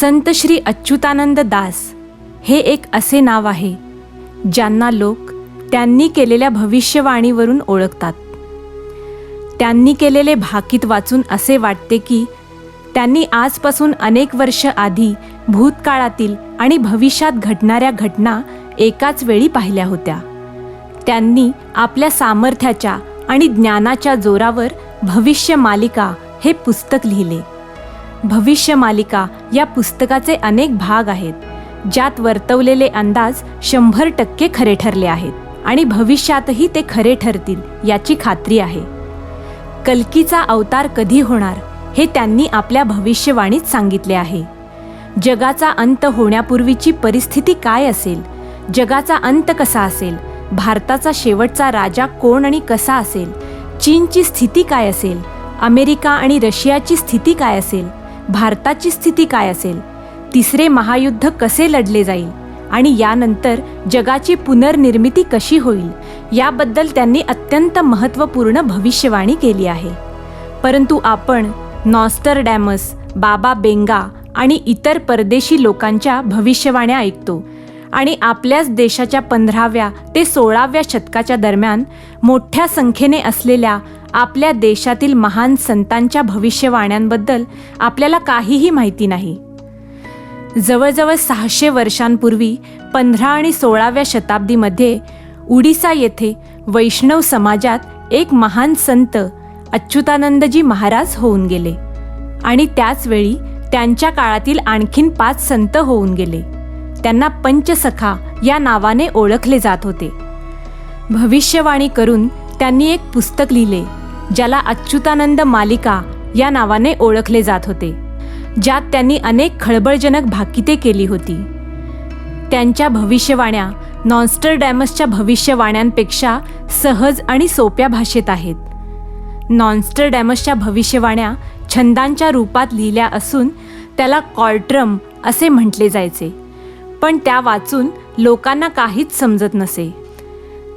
संत श्री अच्युतानंद दास हे एक असे नाव आहे ज्यांना लोक त्यांनी केलेल्या भविष्यवाणीवरून ओळखतात. त्यांनी केलेले भाकीत वाचून असे वाटते की त्यांनी आजपासून अनेक वर्ष आधी भूतकाळातील आणि भविष्यात घडणाऱ्या घटना एकाच वेळी पाहिल्या होत्या. त्यांनी आपल्या सामर्थ्याच्या आणि ज्ञानाच्या जोरावर भविष्य मालिका हे पुस्तक लिहिले. भविष्य मालिका या पुस्तकाचे अनेक भाग आहेत ज्यात वर्तवलेले अंदाज शंभर टक्के खरे ठरले आहेत आणि भविष्यातही ते खरे ठरतील याची खात्री आहे. कल्कीचा अवतार कधी होणार हे त्यांनी आपल्या भविष्यवाणीत सांगितले आहे. जगाचा अंत होण्यापूर्वीची परिस्थिती काय असेल? जगाचा अंत कसा असेल? भारताचा शेवटचा राजा कोण आणि कसा असेल? चीनची स्थिती काय असेल? अमेरिका आणि रशियाची स्थिती काय असेल? भारताची स्थिती काय असेल? तिसरे महायुद्ध कसे लढले जाईल? आणि यानंतर जगाची पुनर्निर्मिती कशी होईल? याबद्दल त्यांनी अत्यंत महत्त्वपूर्ण भविष्यवाणी केली आहे. परंतु आपण नॉस्टरडॅमस बाबा बेंगा आणि इतर परदेशी लोकांच्या भविष्यवाण्या ऐकतो. आणि आपल्याच देशाच्या पंधराव्या ते सोळाव्या शतकाच्या दरम्यान मोठ्या संख्येने असलेल्या आपल्या देशातील महान संतांच्या भविष्यवाण्यांबद्दल आपल्याला काहीही माहिती नाही. जवळजवळ सहाशे वर्षांपूर्वी पंधरा आणि सोळाव्या शताब्दीमध्ये उडिसा येथे वैष्णव समाजात एक महान संत अच्युतानंदजी महाराज होऊन गेले आणि त्याचवेळी त्यांच्या काळातील आणखीन पाच संत होऊन गेले. त्यांना पंचसखा या नावाने ओळखले जात होते. भविष्यवाणी करून त्यांनी एक पुस्तक लिहिले. ज्याला अच्युतानंद मालिका या नावाने ओळखले जात होते ज्यात त्यांनी अनेक खळबळजनक भाकिते केली होती. त्यांच्या भविष्यवाण्या नॉन्स्टरडॅमसच्या भविष्यवाण्यांपेक्षा सहज आणि सोप्या भाषेत आहेत. नॉन्स्टरडॅमसच्या भविष्यवाण्या छंदांच्या रूपात लिहिल्या असून त्याला कॉल्ट्रम असे म्हटले जायचे पण त्या वाचून लोकांना काहीच समजत नसे.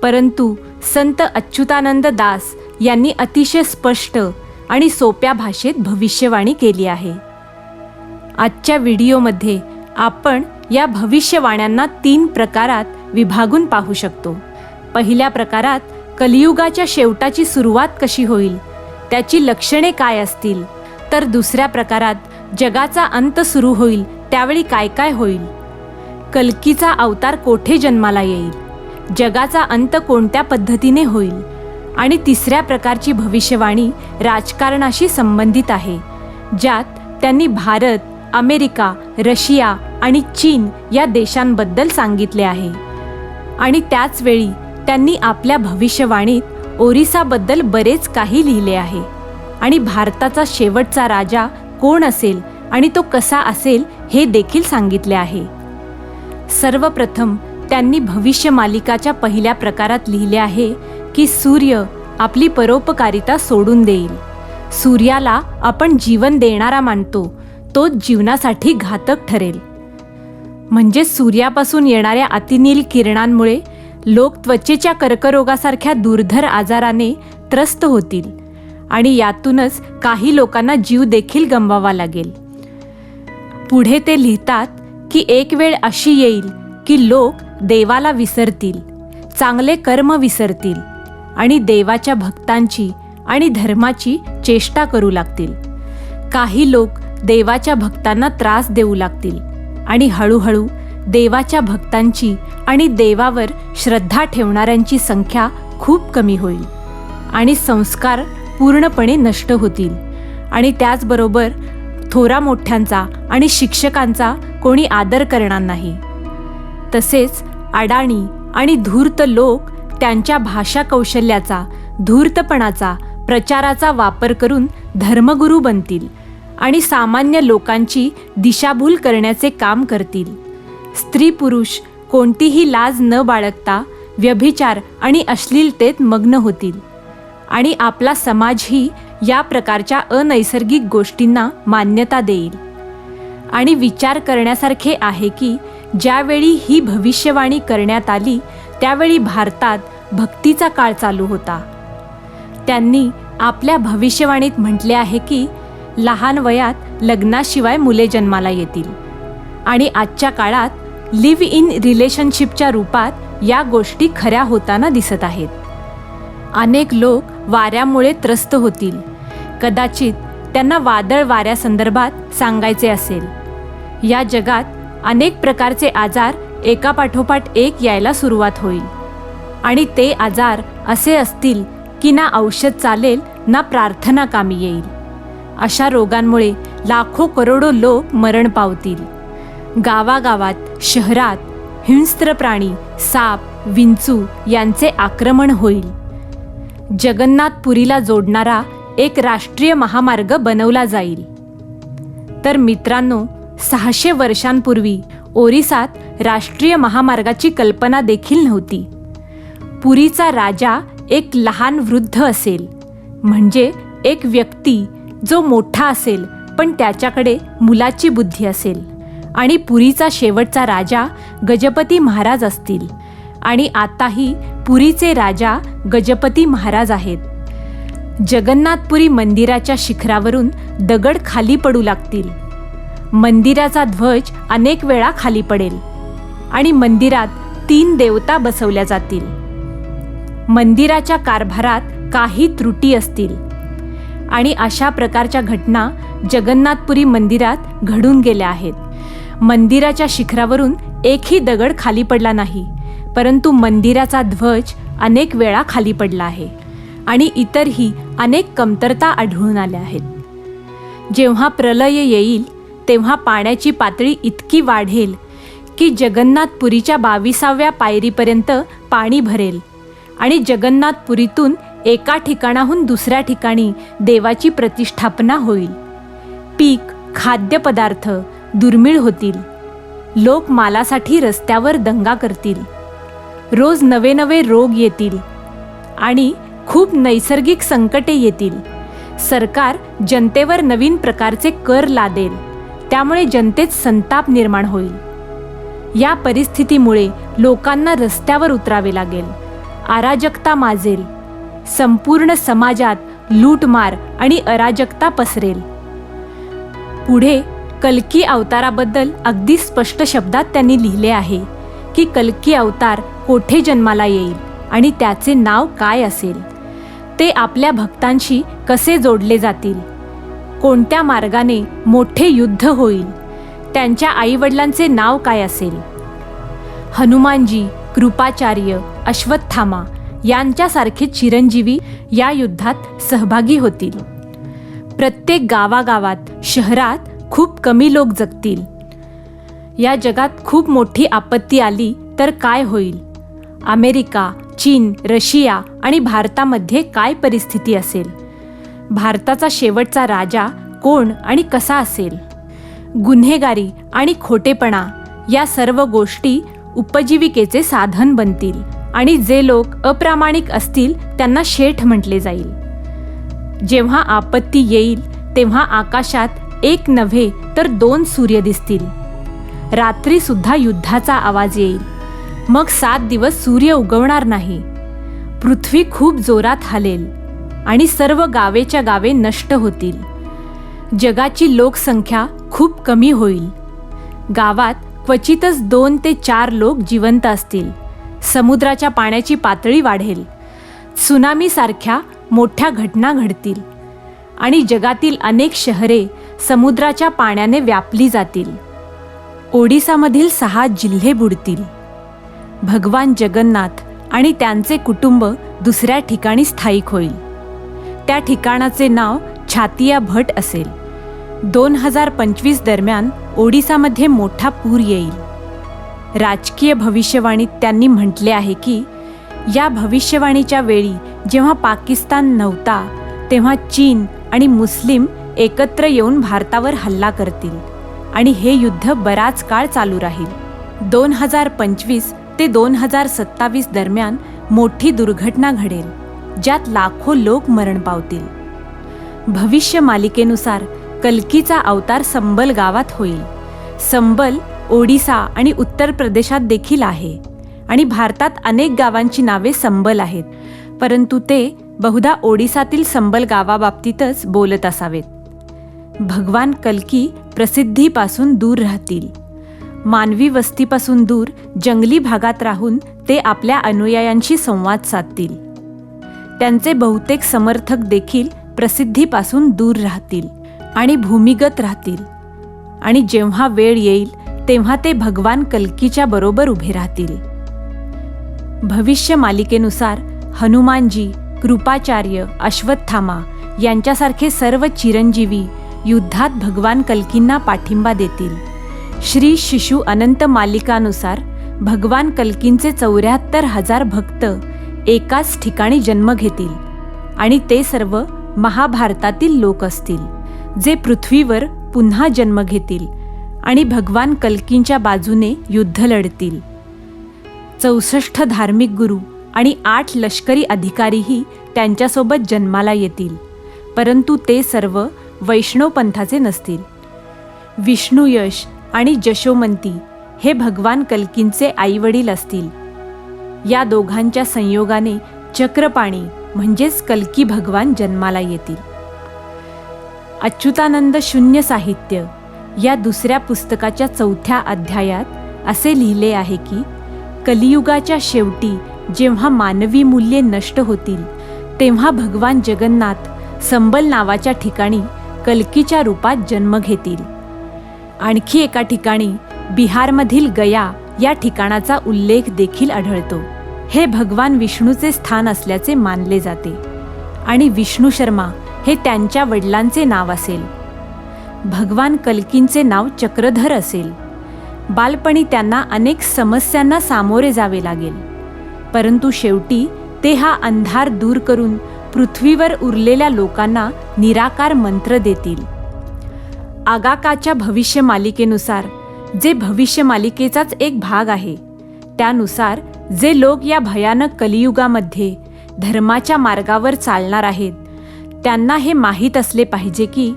परंतु संत अच्युतानंद दास यांनी अतिशय स्पष्ट आणि सोप्या भाषेत भविष्यवाणी केली आहे. आजच्या व्हिडिओमध्ये आपण या भविष्यवाण्यांना तीन प्रकारात विभागून पाहू शकतो. पहिल्या प्रकारात कलियुगाच्या शेवटाची सुरुवात कशी होईल त्याची लक्षणे काय असतील तर दुसऱ्या प्रकारात जगाचा अंत सुरू होईल त्यावेळी काय काय होईल. कल्कीचा अवतार कोठे जन्माला येईल जगाचा अंत कोणत्या पद्धतीने होईल आणि तिसऱ्या प्रकारची भविष्यवाणी राजकारणाशी संबंधित आहे ज्यात त्यांनी भारत अमेरिका रशिया आणि चीन या देशांबद्दल सांगितले आहे. आणि त्याचवेळी त्यांनी आपल्या भविष्यवाणीत ओरिसाबद्दल बरेच काही लिहिले आहे. आणि भारताचा शेवटचा राजा कोण असेल आणि तो कसा असेल हे देखील सांगितले आहे. सर्वप्रथम त्यांनी भविष्य मालिकाच्या पहिल्या प्रकारात लिहिले आहे की सूर्य आपली परोपकारिता सोडून देईल. सूर्याला आपण जीवन देणारा मानतो तोच जीवनासाठी घातक ठरेल. म्हणजे सूर्यापासून येणाऱ्या अतिनील किरणांमुळे लोक त्वचेच्या कर्करोगासारख्या दुर्धर आजाराने त्रस्त होतील आणि यातूनच काही लोकांना जीव देखील गमवावा लागेल. पुढे ते लिहितात की एक वेळ अशी येईल की लोक देवाला विसरतील चांगले कर्म विसरतील. आणि देवाच्या भक्तांची आणि धर्माची चेष्टा करू लागतील. काही लोक देवाच्या भक्तांना त्रास देऊ लागतील आणि हळूहळू देवाच्या भक्तांची आणि देवावर श्रद्धा ठेवणाऱ्यांची संख्या खूप कमी होईल आणि संस्कार पूर्णपणे नष्ट होतील. आणि त्याचबरोबर थोरा मोठ्यांचा आणि शिक्षकांचा कोणी आदर करणार नाही. तसेच अडाणी आणि धूर्त लोक त्यांच्या भाषा कौशल्याचा धूर्तपणाचा प्रचाराचा वापर करून धर्मगुरू बनतील आणि सामान्य लोकांची दिशाभूल करण्याचे काम करतील. स्त्री पुरुष कोणतीही लाज न बाळगता व्यभिचार आणि अश्लीलतेत मग्न होतील. आणि आपला समाजही या प्रकारच्या अनैसर्गिक गोष्टींना मान्यता देईल. आणि विचार करण्यासारखे आहे की ज्यावेळी ही भविष्यवाणी करण्यात आली त्यावेळी भारतात भक्तीचा काळ चालू होता. त्यांनी आपल्या भविष्यवाणीत म्हटले आहे की लहान वयात लग्नाशिवाय मुले जन्माला येतील. आणि आजच्या काळात लिव्ह इन रिलेशनशिपच्या रूपात या गोष्टी खऱ्या होताना दिसत आहेत. अनेक लोक वाऱ्यामुळे त्रस्त होतील. कदाचित त्यांना वादळ वाऱ्यासंदर्भात सांगायचे असेल. या जगात अनेक प्रकारचे आजार एकापाठोपाठ एक यायला सुरुवात होईल. आणि ते आजार असे असतील की ना औषध चालेल ना प्रार्थना कामी येईल. अशा रोगांमुळे लाखो करोडो लोक मरण पावतील. गावागावात शहरात हिंस्त्र प्राणी साप विंचू यांचे आक्रमण होईल. जगन्नाथपुरीला जोडणारा एक राष्ट्रीय महामार्ग बनवला जाईल. तर मित्रांनो सहाशे वर्षांपूर्वी ओरिसात राष्ट्रीय महामार्गाची कल्पना देखील नव्हती. पुरीचा राजा एक लहान वृद्ध असेल. म्हणजे एक व्यक्ती जो मोठा असेल पण त्याच्याकडे मुलाची बुद्धी असेल. आणि पुरीचा शेवटचा राजा गजपती महाराज असतील. आणि आताही पुरीचे राजा गजपती महाराज आहेत. जगन्नाथपुरी मंदिराच्या शिखरावरून दगड खाली पडू लागतील. मंदिराचा ध्वज अनेक वेळा खाली पडेल. आणि मंदिरात तीन देवता बसवल्या जातील. मंदिराच्या कारभारात काही त्रुटी असतील. आणि अशा प्रकारच्या घटना जगन्नाथपुरी मंदिरात घडून गेल्या आहेत. मंदिराच्या शिखरावरून एकही दगड खाली पडला नाही परंतु मंदिराचा ध्वज अनेक वेळा खाली पडला आहे आणि इतरही अनेक कमतरता आढळून आल्या आहेत. जेव्हा प्रलय येईल तेव्हा पाण्याची पातळी इतकी वाढेल की जगन्नाथपुरीच्या बाविसाव्या पायरीपर्यंत पाणी भरेल. आणि जगन्नाथपुरीतून एका ठिकाणाहून दुसऱ्या ठिकाणी देवाची प्रतिष्ठापना होईल. पीक खाद्यपदार्थ दुर्मिळ होतील. लोक मालासाठी रस्त्यावर दंगा करतील. रोज नवे नवे रोग येतील. आणि खूप नैसर्गिक संकटे येतील. सरकार जनतेवर नवीन प्रकारचे कर लादेल. त्यामुळे जनतेत संताप निर्माण होईल. या परिस्थितीमुळे लोकांना रस्त्यावर उतरावे लागेल. अराजकता माजेल. संपूर्ण समाजात लूटमार आणि अराजकता पसरेल. पुढे कल्की अवताराबद्दल अगदी स्पष्ट शब्दात त्यांनी लिहिले आहे की कल्की अवतार कोठे जन्माला येईल आणि त्याचे नाव काय असेल? ते आपल्या भक्तांशी कसे जोडले जातील? कोणत्या मार्गाने मोठे युद्ध होईल? त्यांच्या आईवडिलांचे नाव काय असेल? हनुमानजी कृपाचार्य अश्वत्थामा यांच्यासारखे चिरंजीवी या युद्धात सहभागी होतील. प्रत्येक गावागावात शहरात खूप कमी लोक जगतील. या जगात खूप मोठी आपत्ती आली तर काय होईल? अमेरिका चीन रशिया आणि भारतामध्ये काय परिस्थिती असेल? भारताचा शेवटचा राजा कोण आणि कसा असेल? गुन्हेगारी आणि खोटेपणा या सर्व गोष्टी उपजीविकेचे साधन बनतील आणि जे लोक अप्रामाणिक असतील त्यांना शेठ म्हटले जाईल. जेव्हा आपत्ती येईल तेव्हा आकाशात एक नव्हे तर दोन सूर्य दिसतील. रात्री सुद्धा युद्धाचा आवाज येईल. मग सात दिवस सूर्य उगवणार नाही. पृथ्वी खूप जोरात हलेल आणि सर्व गावेच्या गावे नष्ट होतील. जगाची लोकसंख्या खूप कमी होईल. गावात क्वचितच दोन ते चार लोक जिवंत असतील. समुद्राच्या पाण्याची पातळी वाढेल. त्सुनामीसारख्या मोठ्या घटना घडतील. आणि जगातील अनेक शहरे समुद्राच्या पाण्याने व्यापली जातील. ओडिसामधील सहा जिल्हे बुडतील. भगवान जगन्नाथ आणि त्यांचे कुटुंब दुसऱ्या ठिकाणी स्थायिक होईल. त्या ठिकाणाचे नाव छातिया भट असेल. दोन हजार पंचवीस दरम्यान ओडिसामध्ये मोठा पूर येईल. राजकीय भविष्यवाणीत त्यांनी म्हटले आहे की या भविष्यवाणीच्या वेळी जेव्हा पाकिस्तान नव्हता तेव्हा चीन आणि मुस्लिम एकत्र येऊन भारतावर हल्ला करतील आणि हे युद्ध बराच काळ चालू राहील. दोन हजार पंचवीस ते दोन हजार सत्तावीस दरम्यान मोठी दुर्घटना घडेल ज्यात लाखो लोक मरण पावतील. भविष्य मालिकेनुसार कल्कीचा अवतार संबल गावात होईल. संबल ओडिसा आणि उत्तर प्रदेशात देखील आहे आणि भारतात अनेक गावांची नावे संबल आहेत परंतु ते बहुधा ओडिसातील संबल गावाबाबतीतच बोलत असावेत. भगवान कल्की प्रसिद्धीपासून दूर राहतील. मानवी वस्तीपासून दूर जंगली भागात राहून ते आपल्या अनुयायांशी संवाद साधतील. त्यांचे बहुतेक समर्थक देखील प्रसिद्धीपासून दूर राहतील. आणि भूमिगत राहतील. आणि जेव्हा वेळ येईल तेव्हा ते भगवान कल्कीच्या बरोबर उभे राहतील. भविष्य मालिकेनुसार हनुमानजी कृपाचार्य अश्वत्थामा यांच्यासारखे सर्व चिरंजीवी युद्धात भगवान कल्कींना पाठिंबा देतील. श्री शिशु अनंत मालिकानुसार भगवान कल्कींचे चौऱ्याहत्तर हजार भक्त एकाच ठिकाणी जन्म घेतील आणि ते सर्व महाभारतातील लोक असतील. जे पृथ्वीवर पुन्हा जन्म घेतील आणि भगवान कल्कींच्या बाजूने युद्ध लढतील. चौसष्ट धार्मिक गुरु आणि आठ लष्करी अधिकारीही त्यांच्यासोबत जन्माला येतील परंतु ते सर्व वैष्णव पंथाचे नसतील. विष्णू यश आणि जशोमंती हे भगवान कल्कींचे आईवडील असतील. या दोघांच्या संयोगाने चक्रपाणी म्हणजेच कल्की भगवान जन्माला येतील. अच्युतानंद शून्य साहित्य या दुसऱ्या पुस्तकाच्या चौथ्या अध्यायात असे लिहिले आहे की कलियुगाच्या शेवटी जेव्हा मानवी मूल्ये नष्ट होतील तेव्हा भगवान जगन्नाथ संबल नावाच्या ठिकाणी कल्कीच्या रूपात जन्म घेतील. आणखी एका ठिकाणी बिहारमधील गया या ठिकाणाचा उल्लेख देखील आढळतो. हे भगवान विष्णूचे स्थान असल्याचे मानले जाते. आणि विष्णू शर्मा हे त्यांच्या वडिलांचे नाव असेल. भगवान कल्कींचे नाव चक्रधर असेल. बालपणी त्यांना अनेक समस्यांना सामोरे जावे लागेल. परंतु शेवटी ते हा अंधार दूर करून पृथ्वीवर उरलेल्या लोकांना निराकार मंत्र देतील. आगाकाच्या भविष्य मालिकेनुसार जे भविष्य मालिकेचाच एक भाग आहे त्यानुसार जे लोक या भयानक कलियुगामध्ये धर्माच्या मार्गावर चालणार आहेत त्यांना हे माहीत असले पाहिजे की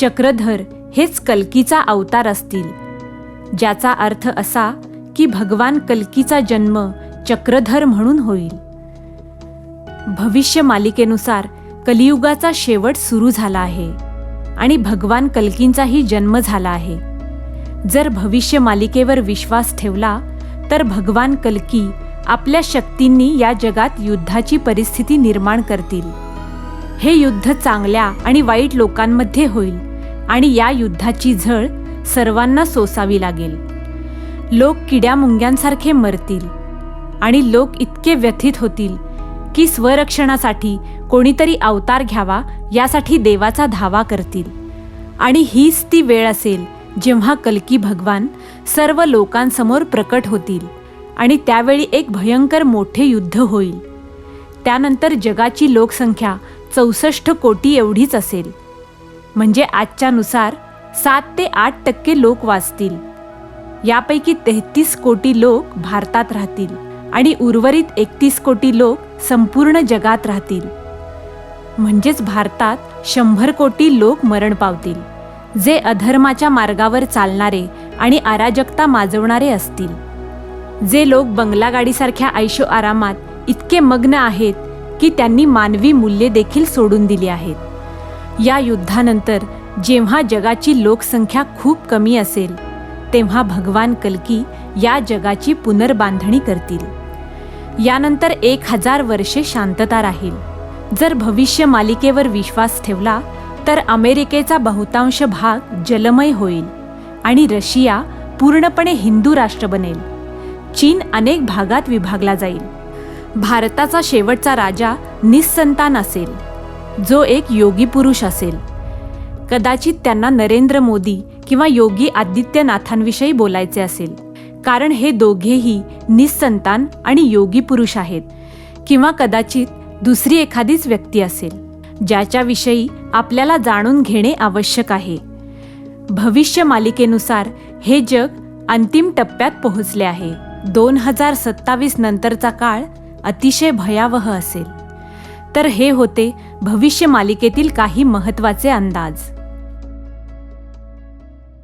चक्रधर हेच कल्कीचा अवतार असतील. ज्याचा अर्थ असा की भगवान कल्कीचा जन्म चक्रधर म्हणून होईल. भविष्य मालिकेनुसार कलियुगाचा शेवट सुरू झाला आहे आणि भगवान कल्कींचाही जन्म झाला आहे. जर भविष्य मालिकेवर विश्वास ठेवला तर भगवान कल्की आपल्या शक्तींनी या जगात युद्धाची परिस्थिती निर्माण करतील. हे युद्ध चांगल्या आणि वाईट लोकांमध्ये होईल आणि या युद्धाची झळ सर्वांना सोसावी लागेल. लोक किड्या मुंग्यांसारखे मरतील आणि लोक इतके व्यथित होतील की स्वरक्षणासाठी कोणीतरी अवतार घ्यावा यासाठी देवाचा धावा करतील. आणि हीच ती वेळ असेल जेव्हा कलकी भगवान सर्व लोकांसमोर प्रकट होतील आणि त्यावेळी एक भयंकर मोठे युद्ध होईल. त्यानंतर जगाची लोकसंख्या चौसष्ट कोटी एवढीच असेल. म्हणजे आजच्यानुसार सात ते आठ टक्के लोक वाचतील. यापैकी तेहतीस कोटी लोक भारतात राहतील आणि उर्वरित एकतीस कोटी लोक संपूर्ण जगात राहतील. म्हणजेच भारतात शंभर कोटी लोक मरण पावतील जे अधर्माच्या मार्गावर चालणारे आणि अराजकता माजवणारे असतील. जे लोक बंगला गाडीसारख्या आयशो आरामात इतके मग्न आहेत की त्यांनी मानवी मूल्ये देखील सोडून दिली आहेत. या युद्धानंतर जेव्हा जगाची लोकसंख्या खूप कमी असेल तेव्हा भगवान कलकी या जगाची पुनर्बांधणी करतील. यानंतर एक हजार वर्षे शांतता राहील. जर भविष्य मालिकेवर विश्वास ठेवला तर अमेरिकेचा बहुतांश भाग जलमय होईल आणि रशिया पूर्णपणे हिंदू राष्ट्र बनेल. चीन अनेक भागात विभागला जाईल. भारताचा शेवटचा राजा निसंतान असेल जो एक योगी पुरुष असेल. कदाचित त्यांना नरेंद्र मोदी किंवा योगी आदित्यनाथांविषयी बोलायचे असेल. कारण हे दोघेही निसंतान आणि योगी पुरुष आहेत किंवा कदाचित दुसरी एखादीच व्यक्ती असेल ज्याच्याविषयी आपल्याला जाणून घेणे आवश्यक आहे. भविष्य मालिकेनुसार हे जग अंतिम टप्प्यात पोहोचले आहे. दोन हजार सत्तावीस नंतरचा काळ अतिशय भयावह असेल. तर हे होते भविष्य मालिकेतील काही महत्त्वाचे अंदाज.